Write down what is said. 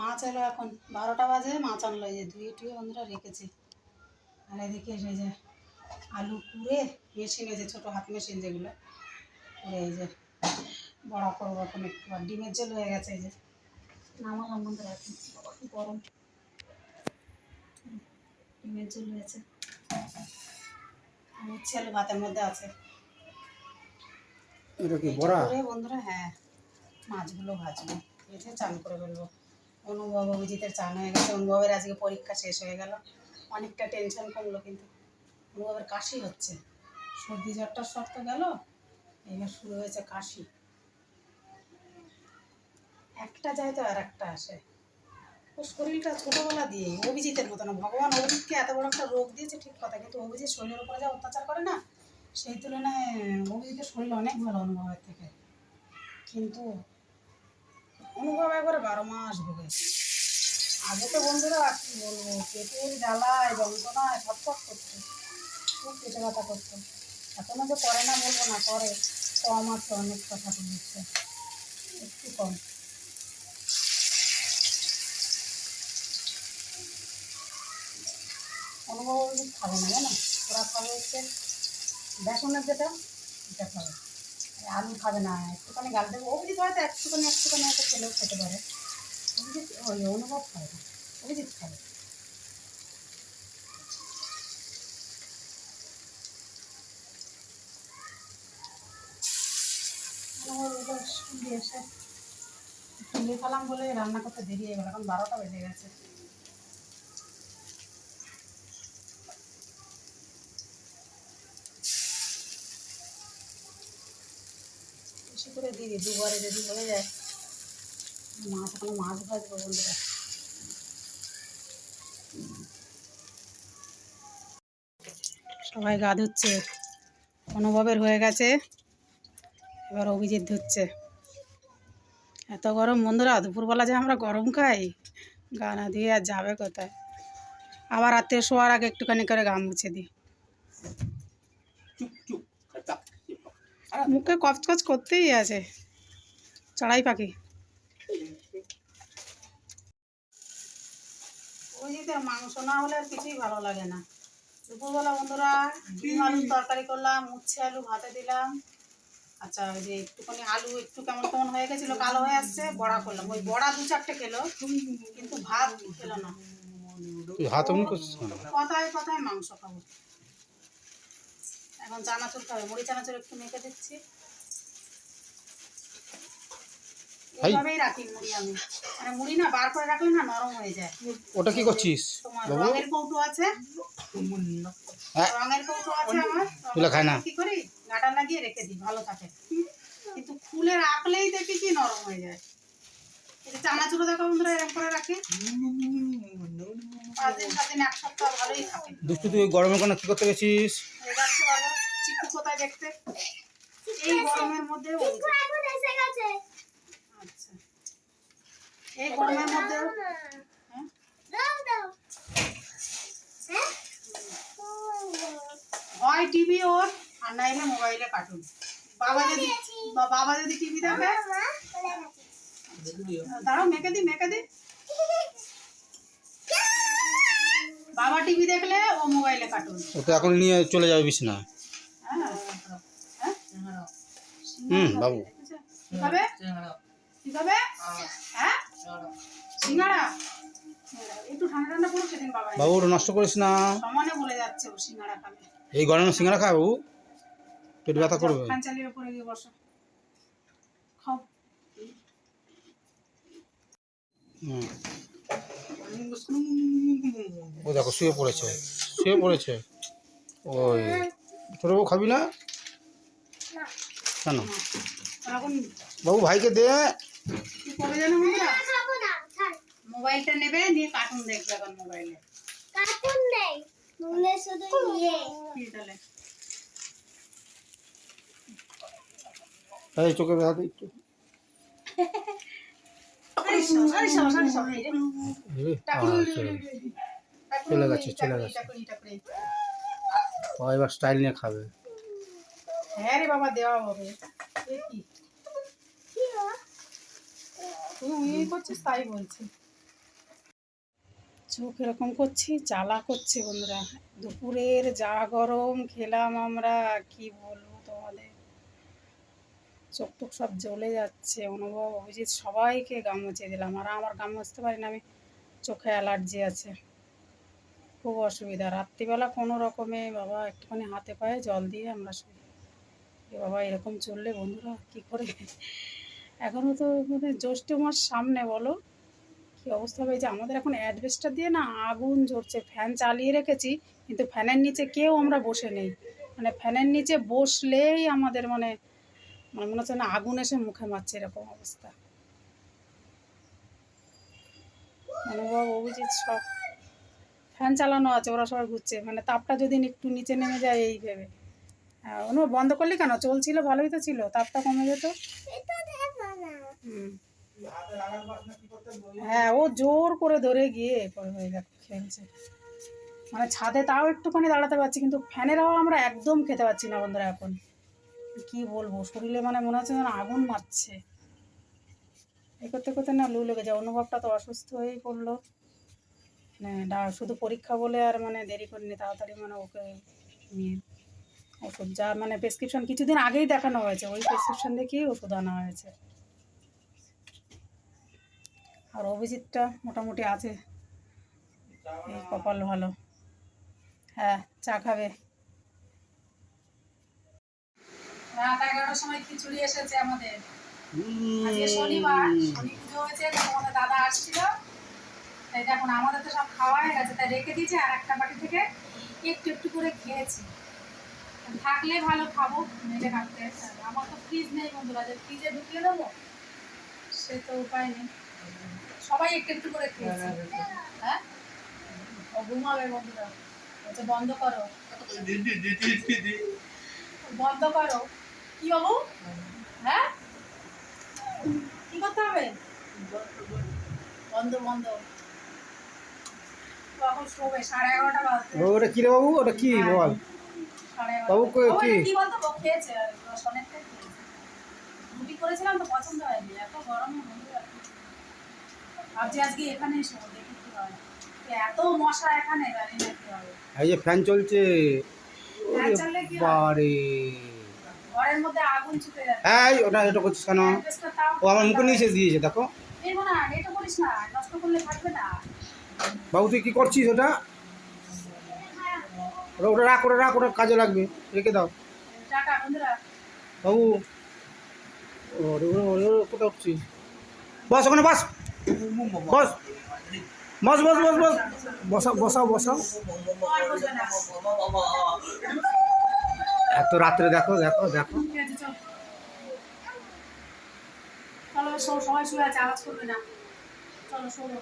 মাছ এলো এখন। বারোটা বাজে মাছ আনলো এই যে ধুয়ে টুয়ে বন্ধুরা রেখেছি। আর এদিকে এই যে আলু কুড়ে মেশিন এই যে ছোটো হাত মেশিন যেগুলো করে এই যে বড়া করব এখন একটু। আর ডিমের জল হয়ে গেছে এই যে। নামালাম বন্ধুরা এখন গরম। ডিমের জল হয়েছে। উচ্ছে আলু ভাতের মধ্যে আছে। এটা কি বড়া? বন্ধুরা হ্যাঁ মাছগুলো ভাজবো। ভেজে চান করে ফেলব। অনুভব, অভিজিতের চান হয়ে গেছে, অনুভবের আজকে পরীক্ষা শেষ হয়ে গেল। অনেকটা টেনশন কমলো কিন্তু অনুভবের কাশি হচ্ছে। সর্দি জ্বরটা সব তো গেল, এবার শুরু হয়েছে কাশি। একটা যায় তো আর একটা আসে। ও শরীরটা ছোটোবেলা দিয়ে অভিজিতের মতো না ভগবান অভিজিৎকে এত বড় একটা রোগ দিয়েছে, ঠিক কথা। কিন্তু অভিজিৎ শরীরের উপরে যা অত্যাচার করে না, সেই তুলনায় অভিজিতের শরীর অনেক ভালো অনুভবের থেকে। কিন্তু অনুভব একবারে বারো মাস ভোগে আগে তো বন্ধুরা আর কি বলব, পেটের জ্বালায় যন্ত্রণায় ছটফট করতো, খুব পেটে ব্যথা করতো। এখনও যে করে না বলব না, করে। কম আছে অনেক কথা দিচ্ছে একটু কম। অনুভব খাবে না, জানো? ওরা খাবে হচ্ছে বেসনের যেটা, এটা খাবে। আলু খাবে না, একটুখানি গাল দেবে। অভিজিৎ হয়তো একটুখানি একটুখানি হয়তো খেলেও খেতে পারে। অভিজিৎ ওই অনুভব খাবে না। অভিজিৎ খাবে। তুলে ফেলাম বলে রান্না করতে দেরি হয়ে গেল, এখন বারোটা বেজে গেছে। বেশি করে দিবি দুবারে যদি হয়ে যায়। মাছ এখনও মাছ ভাজবো বন্ধুরা। সবাই গা ধুচ্ছে। অনুভবের হয়ে গেছে। এবার অভিজিৎ ধুচ্ছে। এত গরম বন্ধুরা, দুপুরবেলা যে আমরা গরম খাই, গা না ধুয়ে আর যাবে কোথায়? আবার রাত্রে শোয়ার আগে একটুখানি করে গা মুছে দিই। মুখে কচকচ করতেই আছে। চড়াই পাখি। মাংস না হলে আর কিছুই ভালো লাগে না। দুপুরবেলা বন্ধুরা ডিম আলুর তরকারি করলাম উচ্ছে আলু ভাতে দিলাম। আচ্ছা ওই যে একটুখানি আলু একটু কেমন কেমন হয়ে গেছিল কালো হয়ে আসছে বড়া করলাম। ওই বড়া দু চারটে খেলো কিন্তু ভাত খেলো না? কথায় কথায় মাংস খাব। এখন চানাচুর খাবে মুড়ি চানাচুর একটু মেখে দিচ্ছি। এইভাবেই রাখি মুড়ি আমি। মানে মুড়ি না বার করে রাখলে না নরম হয়ে যায়। ওটা কি করছিস রঙের কৌটো আছে। রঙের কৌটো আছে আমার। তুলে খায় না। কি করি? গাটা লাগিয়ে রেখে দিই ভালো থাকে। কিন্তু খুলে রাখলেই দেখি কি নরম হয়ে যায়। চানাচুরো দেখো বন্ধুরা এরকম করে রাখি পাঁচ দিন সাত দিন এক সপ্তাহ ভালোই থাকে দুষ্টু তুই গরমের কোনো কি করতে গেছিস? এই যাচ্ছে বাবা চিকু কোথায় দেখতে? এই গরমের মধ্যে আচ্ছা। এই গরমের মধ্যে হয়? টিভি ওর আর নাইলে মোবাইলে কার্টুন। বাবা যদি বাবা যদি টিভি দেখে দাঁড়াও মেখে দি মেখে দি। বাবা টিভি দেখলে ও মোবাইলে কার্টুন ও তো এখন নিয়ে চলে যাবে বিছনা হ্যাঁ হ্যাঁ। হুম বাবু। খাবে কি খাবে হ্যাঁ? সিঙ্গাড়া একটু ঠান্ডা ঠান্ডা পড়ুক সেদিন বাবা বাবু ওটা নষ্ট করিস না। সমানে বলে যাচ্ছে ও সিঙ্গাড়া খাবে। এই গরমে সিঙ্গারা খায় বাবু? পেট ব্যথা করবে। ফ্যান চালিয়ে পড়ে গিয়ে বসো। খাও। হুম। ও দেখো শুয়ে পড়েছে শুয়ে পড়েছে। ওই ছোট বউ খাবি না? কেন? বাবু ভাইকে দে। মোবাইলটা নেবে নিয়ে কার্টুন দেখবে এখন মোবাইলে। কি তাহলে এই চোখে ব্যথা দে একটু আরে সব, এই যে, এ, টাকুরি, আচ্ছা। টাকুরি, চলে গেছে, চলে গেছে। এবার স্টাইল নিয়ে খাবে হ্যাঁ রে বাবা দেওয়া হবে তুই করছিস তাই বলছি চোখ এরকম করছি জ্বালা করছে বন্ধুরা দুপুরের যা গরম খেলাম আমরা কি বলব চোখ টোক সব জ্বলে যাচ্ছে, অনুভব, অভিজিৎ সবাইকে গাম মুছিয়ে দিলাম। আর আমার গাম মুছতে পারি না আমি, চোখে অ্যালার্জি আছে। খুব অসুবিধা। রাত্রিবেলা কোনো রকমে বাবা একটুখানি হাতে পায়ে জল দিয়ে আমরা শুই। বাবা, এরকম চললে বন্ধুরা কি করে? এখনও তো মানে জ্যৈষ্ঠ মাস সামনে, বলো? কি অবস্থা হবে? যে আমাদের এখন অ্যাডভেস্টার দিয়ে না আগুন জ্বলছে। ফ্যান চালিয়ে রেখেছি, কিন্তু ফ্যানের নিচে কেউ আমরা বসে নেই। মানে ফ্যানের নিচে বসলেই আমাদের মানে মানে মনে হচ্ছে না আগুন এসে মুখে মারছে এরকম অবস্থা। অনুভব অভিজিৎ সব ফ্যান চালানো আছে ওরা সবাই ঘুরছে। মানে তাপটা যদি একটু নিচে নেমে যায় এই ভেবে। হ্যাঁ অনুভব বন্ধ করলি কেন? চলছিল ভালোই তো ছিল। তাপটা কমে যেত। হ্যাঁ ও জোর করে ধরে গিয়ে হয়ে খেলছে। মানে ছাদে তাও একটুখানি দাঁড়াতে পারছি কিন্তু ফ্যানের হাওয়া আমরা একদম খেতে পাচ্ছি না বন্ধুরা এখন। কি বলব? শরীরে মানে মনে হচ্ছে যেন আগুন মারছে। এ করতে করতে না লু লেগে যায়। অনুভবটা তো অসুস্থ হয়েই পড়ল। মানে শুধু পরীক্ষা বলে আর মানে দেরি করিনি। তাড়াতাড়ি মানে ওকে নিয়ে ওষুধ যা মানে প্রেসক্রিপশন কিছুদিন আগেই দেখানো হয়েছে। ওই প্রেসক্রিপশন দেখেই ওষুধ আনা হয়েছে। আর অভিজিৎটা মোটামুটি আছে। কপাল ভালো। হ্যাঁ চা খাবে। রাত এগারোটার সময় খিচুড়ি এসেছে আমাদের। আজকে শনিবার শনি পুজো হয়েছে আমাদের দাদা আসছিল। তাই দেখুন আমাদের তো সব খাওয়া হয়ে গেছে তাই রেখে দিয়েছে আর একটা বাটি থেকে একটু একটু করে খেয়েছি। থাকলে ভালো খাব মেলে রাখতে আমার তো ফ্রিজ নেই বন্ধুরা যে ফ্রিজে ঢুকিয়ে দেবো সে তো উপায় নেই। সবাই একটু একটু করে খেয়েছে। হ্যাঁ? ও ঘুমাবে বন্ধুরা। বলছে বন্ধ করো। বন্ধ করো। কি বাবু? হ্যাঁ? কি করতে হবে? বন্ধ বন্ধ। ও এখন শোবে সাড়ে এগারোটা বাজতে। ওটা কি রে বাবু? ওটা কি? বল। বাবু কি? কি বলতো? খেয়েছে আর রস অনেকটাই খেয়েছে। রুটি করেছিলাম তো পছন্দ হয়নি। এত গরমে ভাবছি আজকে এখানে শোবো দেখি কি হয়। এত মশা এখানে জানি না কি হবে। এই যে ফ্যান চলছে। এই ওটা এটা করছিস কেন? ও আমার মুখে নিচে দিয়েছে দেখো। হয় বাবু তুই কি করছিস ওটা? ওটা রাখ ওটা রাখ ওটা কাজে লাগবে রেখে দাও। বাবু ওরে উঠছিস? বস ওখানে বস। বস বস বস বস বস। বসাও বসাও বসাও। এত রাত্রে দেখো দেখো দেখো। চল। সবাই শুয়ে আছে আওয়াজ করবে না। চলো শোবো